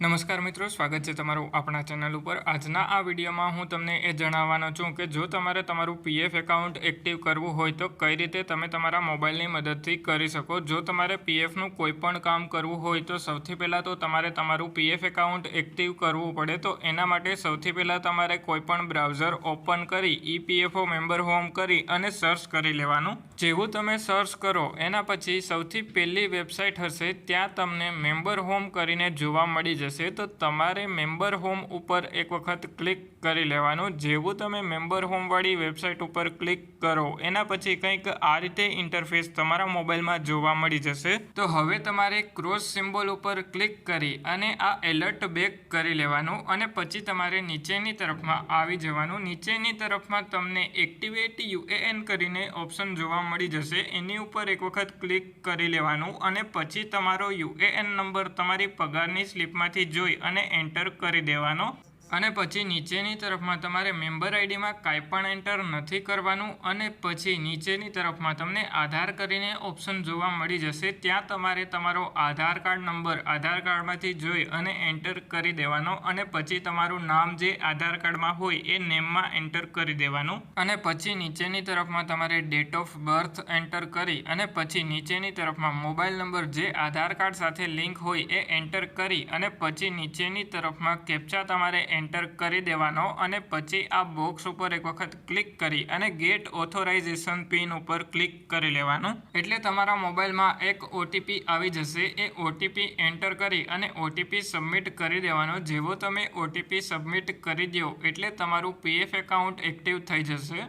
નમસ્કાર મિત્રો, સ્વાગત છે તમારું આપણા ચેનલ ઉપર. આજના આ વિડીયોમાં હું તમને એ જણાવવાનો છું કે જો તમારે તમારું પીએફ એકાઉન્ટ એક્ટિવ કરવું હોય તો કઈ રીતે તમે તમારા મોબાઈલની મદદથી કરી શકો? જો તમારે પીએફનું કોઈ પણ કામ કરવું હોય તો સૌથી પહેલાં તો તમારે તમારું પીએફ એકાઉન્ટ એક્ટિવ કરવું પડે. તો એના માટે સૌથી પહેલાં તમારે કોઈ પણ બ્રાઉઝર ઓપન કરી ઈપીએફઓ મેમ્બર હોમ કરી અને સર્ચ કરી લેવાનું. જેવું તમે સર્ચ કરો, એના પછી સૌથી પહેલી વેબસાઇટ હશે, ત્યાં તમને મેમ્બર હોમ કરીને જોવા મળી જશે તો તમારે મેમ્બર હોમ ઉપર એક વખત ક્લિક કરી લેવાનું. જેવું તમે મેમ્બર હોમવાળી વેબસાઇટ ઉપર ક્લિક કરો, એના પછી કંઈક આ રીતે ઇન્ટરફેસ તમારા મોબાઈલમાં જોવા મળી જશે. તો હવે તમારે ક્રોસ સિમ્બોલ ઉપર ક્લિક કરી અને આ એલર્ટ બેક કરી લેવાનું અને પછી તમારે નીચેની તરફમાં આવી જવાનું. નીચેની તરફમાં તમને એક્ટિવેટ યુએએન કરીને ઓપ્શન જોવા મળી જશે. એની ઉપર એક વખત ક્લિક કરી લેવાનું અને પછી તમારો યુએએન નંબર તમારી પગારની સ્લિપમાંથી જોઈ અને એન્ટર કરી દેવાનો અને પછી નીચેની તરફમાં તમારે મેમ્બર આઈડીમાં કાંઈ પણ એન્ટર નથી કરવાનું અને પછી નીચેની તરફમાં તમને આધાર કરીને ઓપ્શન જોવા મળી જશે. ત્યાં તમારે તમારો આધાર કાર્ડ નંબર આધાર કાર્ડમાંથી જોઈ અને એન્ટર કરી દેવાનો અને પછી તમારું નામ જે આધાર કાર્ડમાં હોય એ નેમમાં એન્ટર કરી દેવાનું. અને પછી નીચેની તરફમાં તમારે ડેટ ઓફ બર્થ એન્ટર કરી અને પછી નીચેની તરફમાં મોબાઈલ નંબર જે આધાર કાર્ડ સાથે લિંક હોય એ એન્ટર કરી અને પછી નીચેની તરફમાં કેપ્ચા તમારે એન્ટર કરી દેવાનો અને પછી આ બોક્સ ઉપર એક વખત ક્લિક કરી અને ગેટ ઓથોરાઇઝેશન પિન ઉપર ક્લિક કરી લેવાનું. એટલે તમારા મોબાઈલમાં એક ઓટીપી આવી જશે. એ ઓટીપી એન્ટર કરી અને ઓટીપી સબમિટ કરી દેવાનો. જેવો તમે ઓટીપી સબમિટ કરી દો એટલે તમારું પીએફ એકાઉન્ટ એક્ટિવ થઈ જશે.